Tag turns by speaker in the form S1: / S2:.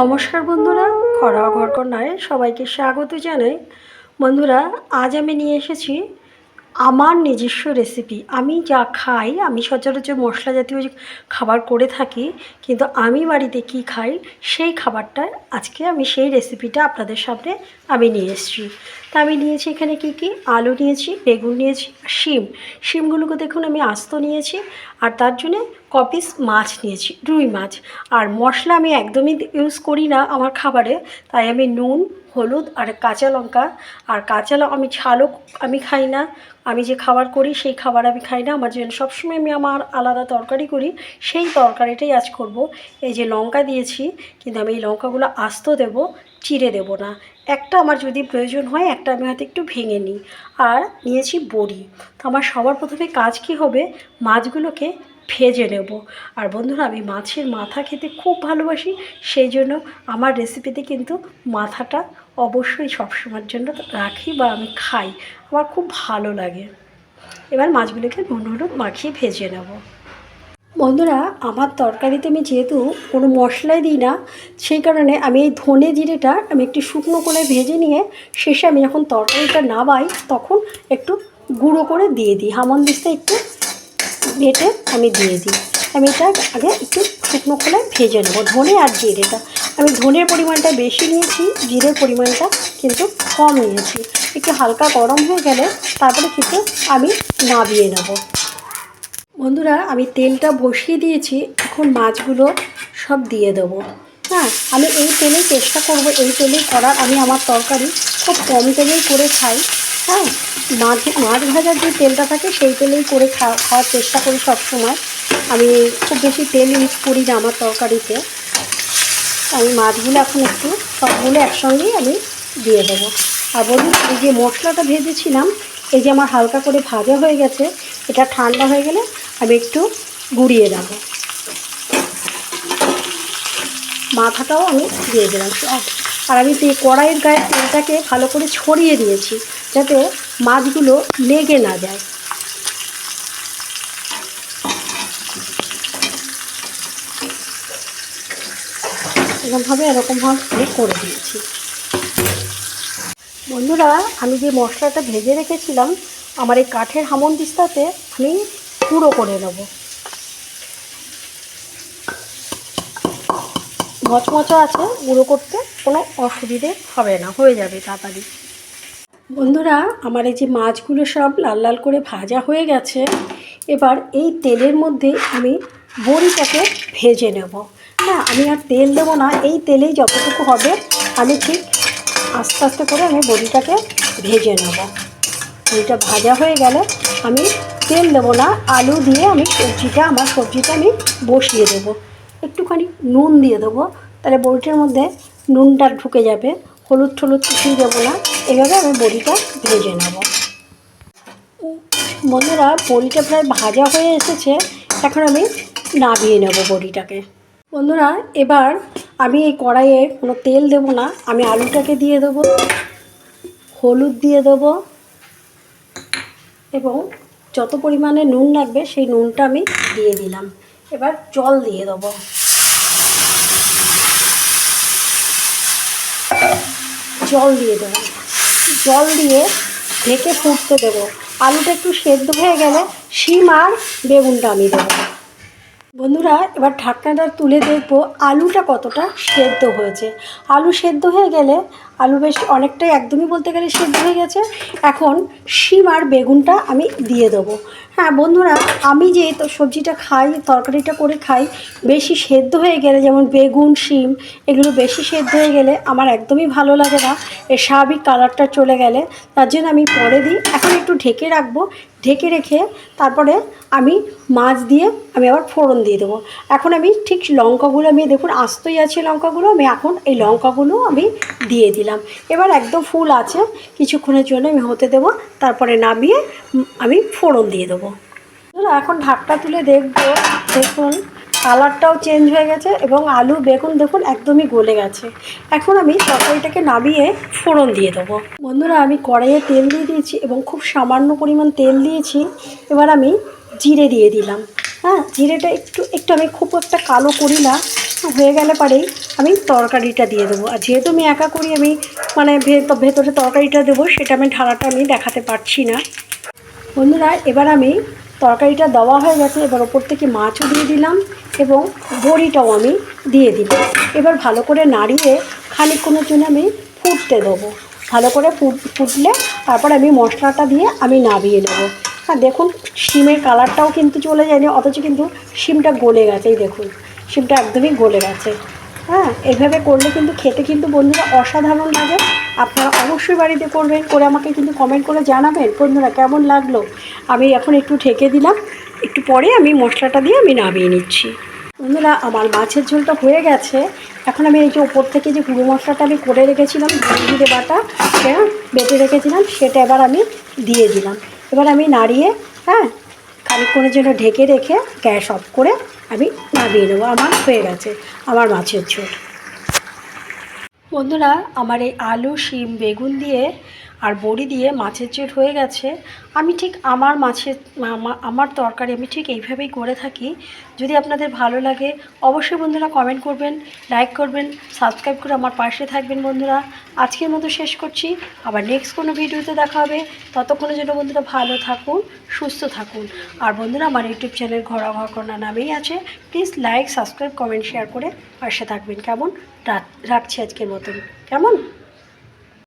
S1: নমস্কার বন্ধুরা ঘরোয়া ঘরকন্যায় সবাইকে স্বাগত জানাই। বন্ধুরা, আজ আমি নিয়ে এসেছি আমার নিজস্ব রেসিপি আমি যা খাই, আমি সচরাচর মশলা জাতীয় খাবার করে থাকি, কিন্তু আমি বাড়িতে কি খাই, সেই খাবারটা আজকে আমি সেই রেসিপিটা আপনাদের সামনে আমি নিয়ে এসেছি। তা আমি নিয়েছি এখানে কি কি? আলু নিয়েছি, বেগুন নিয়েছি শিম। শিমগুলোকে দেখুন আমি আস্ত নিয়েছি, আর তার জন্যে কপিস মাছ নিয়েছি, রুই মাছ। আর মশলা আমি একদমই ইউজ করি না আমার খাবারে, তাই আমি নুন, হলুদ আর কাঁচা লঙ্কা। আর কাঁচা আমি ঝালও আমি খাই না। আমি যে খাবার করি সেই খাবার আমি খাই না। আমার জন্য সবসময় আমি আমার আলাদা তরকারি করি, সেই তরকারিটাই আজ করব। এই যে লঙ্কা দিয়েছি, কিন্তু আমি এই লঙ্কাগুলো আস্ত দেব চিড়ে দেব না। একটা আমার যদি প্রয়োজন হয়, একটা আমি হয়তো একটু ভেঙে নিই। আর নিয়েছি বড়ি। তো আমার সবার প্রথমে কাজ কি হবে? মাছগুলোকে ভেজে নেব। আর বন্ধুরা, আমি মাছের মাথা খেতে খুব ভালোবাসি। সেই জন্য আমার রেসিপিতে কিন্তু মাথাটা অবশ্যই সবসময়ের জন্য রাখি বা আমি খাই। আমার খুব ভালো লাগে। এবার মাছগুলোকে নুন, হলুদ মাখিয়ে ভেজে নেব। বন্ধুরা, আমার তরকারিতে আমি যেহেতু কোনো মশলাই দিই না, সেই কারণে আমি এই ধনে জিরেটা আমি একটু শুকনো করে ভেজে নিয়ে শেষে আমি যখন তরকারিটা নাবাই তখন একটু গুঁড়ো করে দিয়ে দিই। হামন দিস্তা একটু বেটে আমি দিয়ে দিই। আমি এটা আগে একটু শুকনো করে ভেজে নেব, ধনে আর জিরেটা। আমি ধনের পরিমাণটা বেশি নিয়েছি, জিরের পরিমাণটা কিন্তু কম নিয়েছি। একটু হালকা গরম হয়ে গেলে তারপরে কিন্তু আমি নাবিয়ে নেব। বন্ধুরা, আমি তেলটা বসিয়ে দিয়েছি। এখন মাছগুলো সব দিয়ে দেবো। হ্যাঁ আমি এই তেলেই চেষ্টা করব। এই তেলেই করার আমি আমার তরকারি খুব কম তেলেই করে খাই। হ্যাঁ মাছ মাছ ভাজার যে তেলটা থাকে, সেই তেলেই করে খাওয়া খাওয়ার চেষ্টা করি সব সময় আমি খুব বেশি তেল ইউজ করি না আমার তরকারিতে। আমি মাছগুলো এখন একটু সবগুলো একসঙ্গেই আমি দিয়ে দেবো। আর বলুন এই যে মশলাটা ভেজেছিলাম, এই যে আমার হালকা করে ভাজা হয়ে গেছে, এটা ঠান্ডা হয়ে গেলে আমি একটু গুঁড়িয়ে দেবো মাথাটাও আমি দিয়ে দিলাম সব। আর আমি তে কড়াইয়ের গায়ে তেলটাকে ভালো করে ছড়িয়ে দিয়েছি, যাতে মাছগুলো লেগে না যায়। এরকমভাবে এরকমভাবে করে দিয়েছি। বন্ধুরা, আমি যে মশলাটা ভেজে রেখেছিলাম, আমার এই কাঠের হামন দিস্তাতে আমি গুঁড়ো করে নেব। মচমচা আছে, গুঁড়ো করতে কোনো অসুবিধে হবে না, হয়ে যাবে তাড়াতাড়ি। বন্ধুরা, আমার এই যে মাছগুলো সব লাল লাল করে ভাজা হয়ে গেছে, এবার এই তেলের মধ্যে আমি বড়িটাকে ভেজে নেব। হ্যাঁ আমি আর তেল দেবো না, এই তেলেই যতটুকু হবে, আমি ঠিক আস্তে আস্তে করে আমি বড়িটাকে ভেজে নেব। বড়িটা ভাজা হয়ে গেলে আমি তেল দেবো না, আলু দিয়ে আমি সবজিটা, আমার সবজিটা আমি বসিয়ে দেবো। একটুখানি নুন দিয়ে দেবো, তাহলে বড়িটার মধ্যে নুনটা ঢুকে যাবে, হলুদ টলুদ কিছুই দেবো না, এভাবে আমি বড়িটা ভেজে নেব। বন্ধুরা, বড়িটা প্রায় ভাজা হয়ে এসেছে, এখন আমি নামিয়ে নেব বড়িটাকে। বন্ধুরা, এবার আমি এই কড়াইয়ে কোনো তেল দেব না, আমি আলুটাকে দিয়ে দেবো, হলুদ দিয়ে দেবো, এবং যত পরিমাণে নুন লাগবে, সেই নুনটা আমি দিয়ে দিলাম। এবার জল দিয়ে দেবো। জল দিয়ে দেবো। জল দিয়ে ঢেকে ফুটতে দেবো। আলুটা একটু সেদ্ধ হয়ে গেলে শিম আর বেগুনটা আমি দেবো। বন্ধুরা, এবার ঢাকনাটা তুলে দেখব আলুটা কতটা সেদ্ধ হয়েছে। আলু সেদ্ধ হয়ে গেলে, আলু বেশ অনেকটাই একদমই বলতে গেলে সেদ্ধ হয়ে গেছে। এখন শিম আর বেগুনটা আমি দিয়ে দেবো। হ্যাঁ বন্ধুরা, আমি যে তো সবজিটা খাই, তরকারিটা করে খাই, বেশি সেদ্ধ হয়ে গেলে যেমন বেগুন, শিম, এগুলো বেশি সেদ্ধ হয়ে গেলে আমার একদমই ভালো লাগে না। এর স্বাভাবিক কালারটা চলে গেলে, তার জন্য আমি পরে দিই। এখন একটু ঢেকে রাখব ঢেকে রেখে তারপরে আমি মাছ দিয়ে আমি আবার ফোড়ন দিয়ে দেবো। এখন আমি ঠিক লঙ্কাগুলো আমি, দেখুন আস্তই আছে লঙ্কাগুলো, আমি এখন এই লঙ্কাগুলো আমি দিয়ে দিলাম। এবার একদম ফুল আছে, কিছুক্ষণের জন্য আমি হতে দেবো, তারপরে নামিয়ে আমি ফোড়ন দিয়ে দেবো। এখন ঢাকটা তুলে দেখব, দেখুন। কালারটাও চেঞ্জ হয়ে গেছে এবং আলু, বেগুন দেখুন একদমই গলে গেছে। এখন আমি তরকারিটাকে নামিয়ে ফোড়ন দিয়ে দেবো। বন্ধুরা, আমি কড়াইয়ে তেল দিয়ে দিয়েছি এবং খুব সামান্য পরিমাণ তেল দিয়েছি। এবার আমি জিরে দিয়ে দিলাম। হ্যাঁ জিরেটা একটু একটু আমি খুব একটা কালো করি না। হয়ে গেলে পরেই আমি তরকারিটা দিয়ে দেবো। আর যেহেতু আমি একা করি, আমি মানে ভেতরে তরকারিটা দেবো, সেটা আমি ঢালাটা আমি দেখাতে পারছি না। বন্ধুরা, এবার আমি তরকারিটা দেওয়া হয়ে গেছে, এবার ওপর থেকে মাছও দিয়ে দিলাম এবং বড়িটাও আমি দিয়ে দিলাম। এবার ভালো করে নাড়িয়ে খানিকক্ষণের জন্য আমি ফুটতে দেবো। ভালো করে ফুট, ফুটলে তারপর আমি মশলাটা দিয়ে আমি নামিয়ে নেব। হ্যাঁ দেখুন, শিমের কালারটাও কিন্তু চলে যায়নি, অথচ কিন্তু শিমটা গলে গেছে, এই দেখুন, শিমটা একদমই গলে গেছে। হ্যাঁ এইভাবে করলে কিন্তু খেতে কিন্তু বন্ধুরা অসাধারণ লাগে। আপনারা অবশ্যই বাড়িতে করবেন, করে আমাকে কিন্তু কমেন্ট করে জানাবেন, বন্ধুরা কেমন লাগল? আমি এখন একটু ঢেকে দিলাম, একটু পরে আমি মশলাটা দিয়ে আমি নামিয়ে নিচ্ছি। বন্ধুরা, আমার মাছের ঝোলটা হয়ে গেছে। এখন আমি এই যে ওপর থেকে যে গুঁড়ো মশলাটা আমি করে রেখেছিলাম জিরে বাটা সেটা বেটে রেখেছিলাম, সেটা এবার আমি দিয়ে দিলাম। এবার আমি নাড়িয়ে হ্যাঁ খানিকক্ষণের জন্য ঢেকে রেখে গ্যাস অফ করে আমি নামিয়ে দেবো আমার হয়ে গেছে, আমার মাছের ঝোল। বন্ধুরা, আমার এই আলু, শিম, বেগুন দিয়ে আর বড়ি দিয়ে মাছের ঝোল হয়ে গেছে। আমি ঠিক আমার মাছের আমার তরকারি আমি ঠিক এইভাবেই করে থাকি। যদি আপনাদের ভালো লাগে, অবশ্যই বন্ধুরা কমেন্ট করবেন লাইক করবেন সাবস্ক্রাইব করে আমার পাশে থাকবেন বন্ধুরা। আজকের মতো শেষ করছি। আবার নেক্সট কোনো ভিডিওতে দেখা হবে। ততক্ষণের জন্য বন্ধুরা ভালো থাকুন, সুস্থ থাকুন। আর বন্ধুরা আমার ইউটিউব চ্যানেল ঘোরা ঘর কর্না নামেই আছে। Please like subscribe comment share করে পাশে থাকবেন। কেমন? রাখ- রাখছি আজকের মতন। কেমন?